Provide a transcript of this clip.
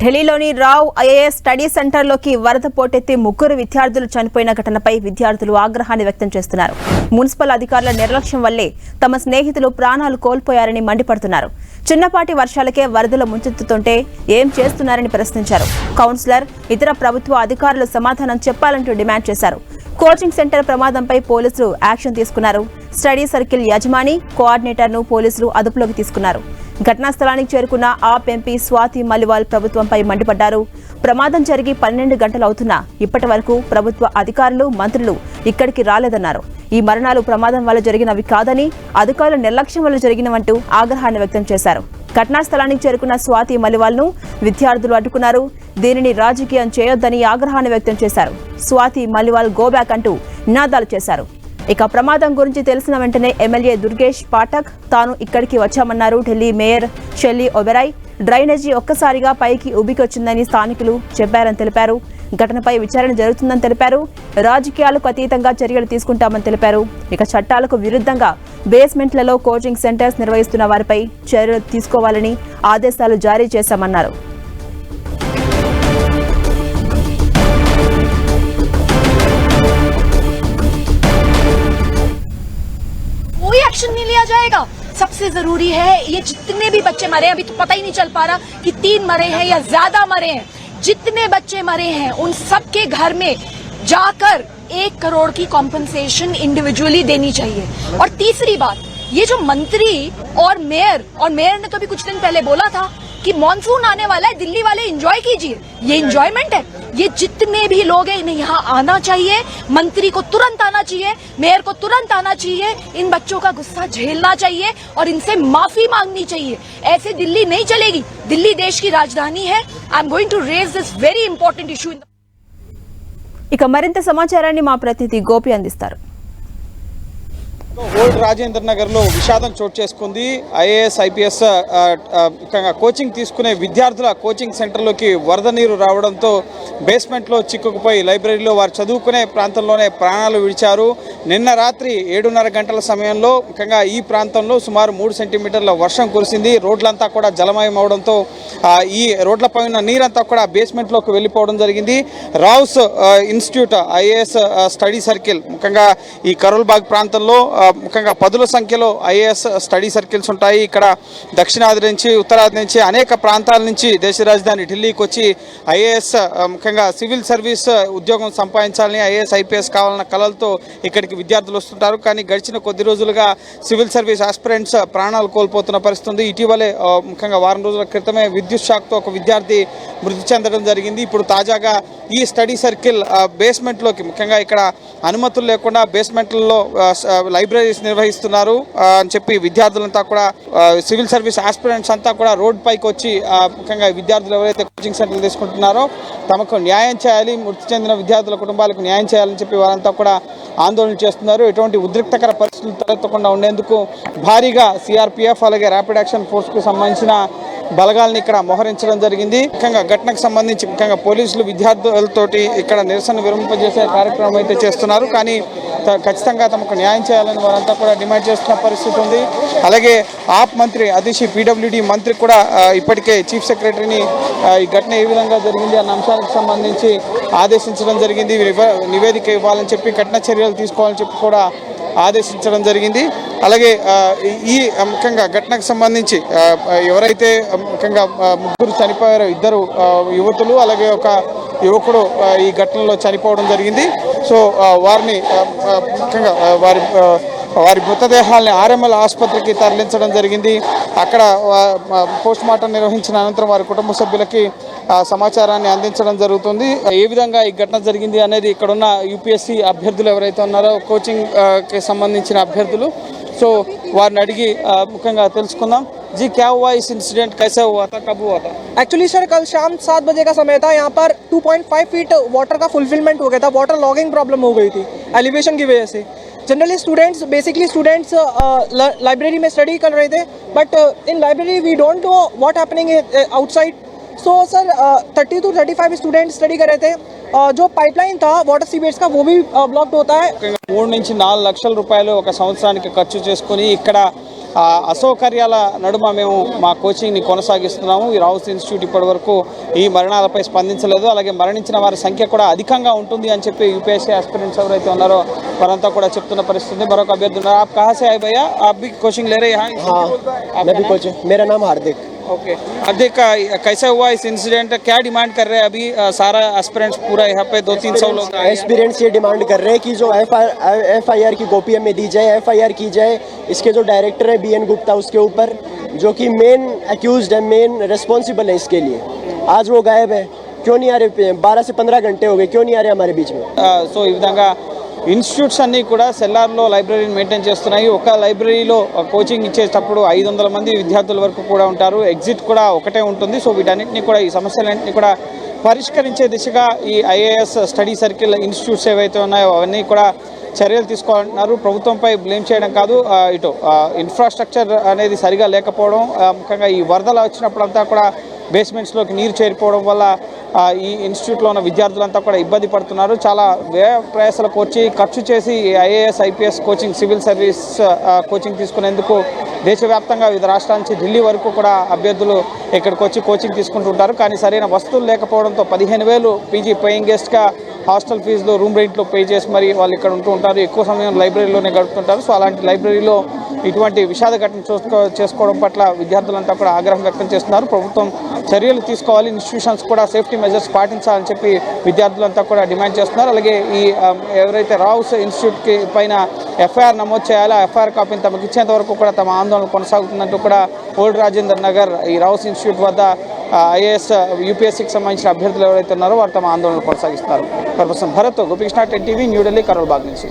ఢిల్లీలోని Rao IAS study సెంటర్లోకి వరద పోటెత్తి ముగ్గురు విద్యార్థులు చనిపోయిన ఘటనపై విద్యార్థులు ఆగ్రహాన్ని వ్యక్తం చేస్తున్నారు. మున్సిపల్ అధికారుల నిర్లక్ష్యం వల్లే తమ స్నేహితులు ప్రాణాలు కోల్పోయారని మండిపడుతున్నారు. చిన్నపాటి వర్షాలకే వరదలు ముంచెత్తుతుంటే ఏం చేస్తున్నారని ప్రశ్నించారు. కౌన్సిలర్ ఇతర ప్రభుత్వ అధికారులు సమాధానం చెప్పాలంటూ డిమాండ్ చేశారు. కోచింగ్ సెంటర్ ప్రమాదంపై పోలీసులు యాక్షన్ తీసుకున్నారు. స్టడీ సర్కిల్ యజమాని కోఆర్డినేటర్ను పోలీసులు అదుపులోకి తీసుకున్నారు. ఘటనా స్థలానికి చేరుకున్న ఆప్ ఎంపీ స్వాతి మలివాల్ ప్రభుత్వంపై మండిపడ్డారు. ప్రమాదం జరిగి పన్నెండు గంటలు అవుతున్నా ఇప్పటి వరకు ప్రభుత్వ అధికారులు మంత్రులు ఇక్కడికి రాలేదన్నారు. ఈ మరణాలు ప్రమాదం వల్ల జరిగినవి కాదని అధికారుల నిర్లక్ష్యం వల్ల జరిగినవంటూ ఆగ్రహాన్ని వ్యక్తం చేశారు. ఘటనా స్థలానికి చేరుకున్న స్వాతి మలివాల్ను విద్యార్థులు అడ్డుకున్నారు. దీనిని రాజకీయం చేయొద్దని ఆగ్రహాన్ని వ్యక్తం చేశారు. స్వాతి మలివాల్ గోబ్యాక్ అంటూ నినాదాలు చేశారు. ఇక ప్రమాదం గురించి తెలిసిన వెంటనే ఎమ్మెల్యే దుర్గేష్ పాఠక్ తాను ఇక్కడికి వచ్చామన్నారు Delhi mayor Shelley Oberoi. Drainage ఒక్కసారిగా పైకి ఉబికొచ్చిందని స్థానికులు చెప్పారని తెలిపారు. ఘటనపై విచారణ జరుగుతుందని తెలిపారు రాజకీయాలకు అతీతంగా చర్యలు తీసుకుంటామని తెలిపారు ఇక చట్టాలకు విరుద్ధంగా బేస్మెంట్లలో కోచింగ్ సెంటర్స్ నిర్వహిస్తున్న వారిపై చర్యలు తీసుకోవాలని ఆదేశాలు జారీ చేశామన్నారు कोई एक्शन नहीं लिया जाएगा सबसे जरूरी है ये जितने भी बच्चे मरे हैं अभी तो पता ही नहीं चल पा रहा कि तीन मरे हैं या ज्यादा मरे हैं जितने बच्चे मरे हैं, उन सबके घर में जाकर एक करोड़ की कॉम्पनसेशन इंडिविजुअली देनी चाहिए। और तीसरी बात ये जो मंत्री और मेयर और मेयर ने तो अभी कुछ दिन पहले बोला था कि मॉनसून आने वाला है दिल्ली वाले एंजॉय कीजिए ये एंजॉयमेंट है ये जितने भी लोग हैं इन्हें यहाँ आना चाहिए मंत्री को तुरंत आना चाहिए मेयर को तुरंत आना चाहिए इन बच्चों का गुस्सा झेलना चाहिए और इनसे माफी मांगनी चाहिए ऐसे दिल्ली नहीं चलेगी दिल्ली देश की राजधानी है I am going to raise this very important issue in ఇక మరింత సమాచారాన్ని మా ప్రతినిధి గోపి అందిస్తారు ఓల్డ్ రాజేంద్ర నగర్లో విషాదం చోటు చేసుకుంది. ఐఏఎస్ ఐపీఎస్ కోచింగ్ తీసుకునే విద్యార్థుల కోచింగ్ సెంటర్లోకి వరద నీరు రావడంతో బేస్మెంట్లో చిక్కుకుపోయి లైబ్రరీలో వారు చదువుకునే ప్రాంతంలోనే ప్రాణాలు విడిచారు. నిన్న రాత్రి ఏడున్నర గంటల సమయంలో ముఖ్యంగా ఈ ప్రాంతంలో సుమారు మూడు సెంటీమీటర్ల వర్షం కురిసింది. రోడ్లంతా కూడా జలమయం అవడంతో ఈ రోడ్లపై ఉన్న నీరంతా కూడా బేస్మెంట్లోకి వెళ్ళిపోవడం జరిగింది. Rau's institute IAS study circle ముఖ్యంగా ఈ కరోల్బాగ్ ప్రాంతంలో ముఖ్యంగా పదుల సంఖ్యలో ఐఏఎస్ స్టడీ సర్కిల్స్ ఉంటాయి. ఇక్కడ దక్షిణాది నుంచి ఉత్తరాది నుంచి అనేక ప్రాంతాల నుంచి దేశ రాజధాని ఢిల్లీకి వచ్చి ఐఏఎస్ ముఖ్యంగా సివిల్ సర్వీస్ ఉద్యోగం సంపాదించాలని ఐఏఎస్ ఐపీఎస్ కావాలన్న కలలతో ఇక్కడికి విద్యార్థులు వస్తుంటారు. కానీ గడిచిన కొద్ది రోజులుగా సివిల్ సర్వీస్ ఆస్పిరెంట్స్ ప్రాణాలు కోల్పోతున్న పరిస్థితి ఇటీవలే ముఖ్యంగా వారం రోజుల క్రితమే విద్యుత్ షాక్తో ఒక విద్యార్థి మృతి చెందడం జరిగింది. ఇప్పుడు తాజాగా ఈ స్టడీ సర్కిల్ బేస్మెంట్లోకి ముఖ్యంగా ఇక్కడ అనుమతులు లేకుండా బేస్మెంట్లలో లైబ్రరీస్ నిర్వహిస్తున్నారు అని చెప్పి విద్యార్థులంతా కూడా సివిల్ సర్వీస్ ఆస్పిరెంట్స్ అంతా కూడా రోడ్ పైకి వచ్చి ముఖ్యంగా విద్యార్థులు ఎవరైతే కోచింగ్ సెంటర్లు తీసుకుంటున్నారో తమకు న్యాయం చేయాలి. మృతి చెందిన విద్యార్థుల కుటుంబాలకు న్యాయం చేయాలని చెప్పి వారంతా కూడా ఆందోళన చేస్తున్నారు. ఎటువంటి ఉద్రిక్తకర పరిస్థితులు తలెత్తకుండా ఉండేందుకు భారీగా సిఆర్పిఎఫ్ అలాగే ర్యాపిడ్ యాక్షన్ ఫోర్స్కు సంబంధించిన బలగాలను ఇక్కడ మోహరించడం జరిగింది. ముఖ్యంగా ఘటనకు సంబంధించి ముఖ్యంగా పోలీసులు విద్యార్థులతోటి ఇక్కడ నిరసన విరమింపజేసే కార్యక్రమం అయితే చేస్తున్నారు. కానీ త- ఖచ్చితంగా తమకు న్యాయం చేయాలని వారంతా కూడా డిమాండ్ చేస్తున్న పరిస్థితి ఉంది. అలాగే ఆప్ మంత్రి అదిషి పీడబ్ల్యూడి మంత్రి కూడా ఇప్పటికే చీఫ్ సెక్రటరీని ఈ ఘటన ఏ విధంగా జరిగింది అన్న అంశానికి సంబంధించి ఆదేశించడం జరిగింది. నివేదిక ఇవ్వాలని చెప్పి కఠిన చర్యలు తీసుకోవాలని చెప్పి కూడా ఆదేశించడం జరిగింది. అలాగే ఈ- ముఖ్యంగా ఘటనకు సంబంధించి ఎవరైతే ముఖ్యంగా ముగ్గురు చనిపోయారో ఇద్దరు యువతులు అలాగే ఒక యువకుడు ఈ ఘటనలో చనిపోవడం జరిగింది. సో వారిని ముఖ్యంగా వారి వారి మృతదేహాల్ని ఆర్ఎంఎల్ ఆసుపత్రికి తరలించడం జరిగింది అక్కడ పోస్ట్ మార్టం నిర్వహించిన అనంతరం వారి కుటుంబ సభ్యులకి ఆ, సమాచారాన్ని అందించడం జరుగుతుంది ఏ విధంగా ఈ ఘటన జరిగింది అనేది ఇక్కడ ఉన్న యూపీఎస్సీ అభ్యర్థులు ఎవరైతే ఉన్నారో కోచింగ్ ఆ, కి సంబంధించిన అభ్యర్థులు సో వారిని అడిగి ఆ, ముఖ్యంగా తెలుసుకుందాం जी क्या हुआ इस इंसिडेंट कैसे हुआ था कब हुआ था एक्चुअली सर कल शाम सात बजे का समय था यहाँ पर 2.5 फीट वाटर का फुलफिलमेंट हो गया था वाटर लॉगिंग प्रॉब्लम हो गई थी एलिवेशन की वजह से generally students basically students library में स्टडी कर रहे थे but in library we don't know what happening outside so sir thirty two thirty five student study कर रहे थे uh, जो पाइपलाइन था वाटर सीवेज का वो भी ब्लॉक्ड होता है ముఖ్యంగా మూడు నుంచి నాలుగు లక్షల రూపాయలు ఒక సంవత్సరానికి ఖర్చు చేసుకుని ఇక్కడ ఆ, అసౌకర్యాల నడుమ మేము మా కోచింగ్ని కొనసాగిస్తున్నాము ఈ రావుస్ ఇన్స్టిట్యూట్ ఇప్పటి వరకు ఈ మరణాలపై స్పందించలేదు అలాగే మరణించిన వారి సంఖ్య కూడా అధికంగా ఉంటుంది అని చెప్పి యూపీఎస్సీ ఆస్పిరెంట్స్ ఎవరైతే ఉన్నారో వారంతా కూడా చెప్తున్న పరిస్థితి మరొక అభ్యర్థి ఉన్నారు आप कहाँ से आए भैया आप भी कोचिंग ले रहे हैं यहाँ हाँ मैं भी कोच मेरा नाम हार्दिक ओके अब देख कैसा हुआ इस इंसिडेंट क्या डिमांड कर रहे हैं अभी आ, सारा एस्पिरेंट्स पूरा यहाँ पे दो तीन सौ लोग एस्पिरेंट्स ये डिमांड कर रहे हैं कि जो एफ़ एफ़ आई आर की कॉपी हमें दी जाए एफ़ आई आर की जाए इसके जो डायरेक्टर है बी एन गुप्ता उसके ऊपर जो कि मेन एक्यूज है मेन रिस्पॉन्सिबल है इसके लिए। आज वो गायब है। क्यों नहीं आ रहे? बारह से पंद्रह घंटे हो गए क्यों नहीं आ रहे हमारे बीच में? सो so, ఇన్స్టిట్యూట్స్ అన్నీ కూడా సెల్లార్లో లైబ్రరీని మెయింటైన్ చేస్తున్నాయి. ఒక లైబ్రరీలో కోచింగ్ ఇచ్చేటప్పుడు ఐదు వందల మంది విద్యార్థుల వరకు కూడా ఉంటారు. ఎగ్జిట్ కూడా ఒకటే ఉంటుంది. సో వీటన్నిటిని కూడా ఈ సమస్యలన్నింటినీ కూడా పరిష్కరించే దిశగా ఈ ఐఏఎస్ స్టడీ సర్కిల్ ఇన్స్టిట్యూట్స్ ఏవైతే ఉన్నాయో అవన్నీ కూడా చర్యలు తీసుకోవాలంటున్నారు. ప్రభుత్వంపై బ్లేమ్ చేయడం కాదు. ఇటు ఇన్ఫ్రాస్ట్రక్చర్ అనేది సరిగా లేకపోవడం ముఖ్యంగా ఈ వరదలు వచ్చినప్పుడంతా కూడా బేస్మెంట్స్లోకి నీరు చేరిపోవడం వల్ల ఈ ఇన్స్టిట్యూట్లో ఉన్న విద్యార్థులంతా కూడా ఇబ్బంది పడుతున్నారు. చాలా వ్యయ ప్రయాసాలకు వచ్చి ఖర్చు చేసి IAS IPS coaching civil service coaching తీసుకునేందుకు దేశవ్యాప్తంగా వివిధ రాష్ట్రాల నుంచి ఢిల్లీ వరకు కూడా అభ్యర్థులు ఇక్కడికి వచ్చి కోచింగ్ తీసుకుంటుంటారు కానీ సరైన వస్తువులు లేకపోవడంతో పదిహేను వేలు పీజీ పేయింగ్ గెస్ట్గా హాస్టల్ ఫీజులు రూమ్ రెంట్లో పే చేసి మరి వాళ్ళు ఇక్కడ ఉంటూ ఉంటారు. ఎక్కువ సమయం లైబ్రరీలోనే గడుపుతుంటారు. సో అలాంటి లైబ్రరీలో ఇటువంటి విషాద ఘటన చూసుకో చేసుకోవడం పట్ల విద్యార్థులంతా కూడా ఆగ్రహం వ్యక్తం చేస్తున్నారు. ప్రభుత్వం చర్యలు తీసుకోవాలి ఇన్స్టిట్యూషన్స్ కూడా సేఫ్టీ మెజర్స్ పాటించాలని చెప్పి విద్యార్థులంతా కూడా డిమాండ్ చేస్తున్నారు. అలాగే ఈ um, ఎవరైతే రావుస్ ఇన్స్టిట్యూట్కి పైన ఎఫ్ఐఆర్ నమోదు చేయాలో ఎఫ్ఐఆర్ కాపీని తమకు ఇచ్చేంత వరకు కూడా తమ ఆందోళన కొనసాగుతుందంటూ కూడా ఓల్డ్ రాజేందర్ నగర్ ఈ రావుస్ ఇన్స్టిట్యూట్ వద్ద ఐఏఎస్ యూపీఎస్సీకి సంబంధించిన అభ్యర్థులు ఎవరైతే ఉన్నారో వారు తమ ఆందోళన కొనసాగిస్తారు పర్పర్సన్ భరత్ గోపికృష్ణ టెన్ టీవీ న్యూఢిల్లీ కరోల్ బాగ్ నుంచి.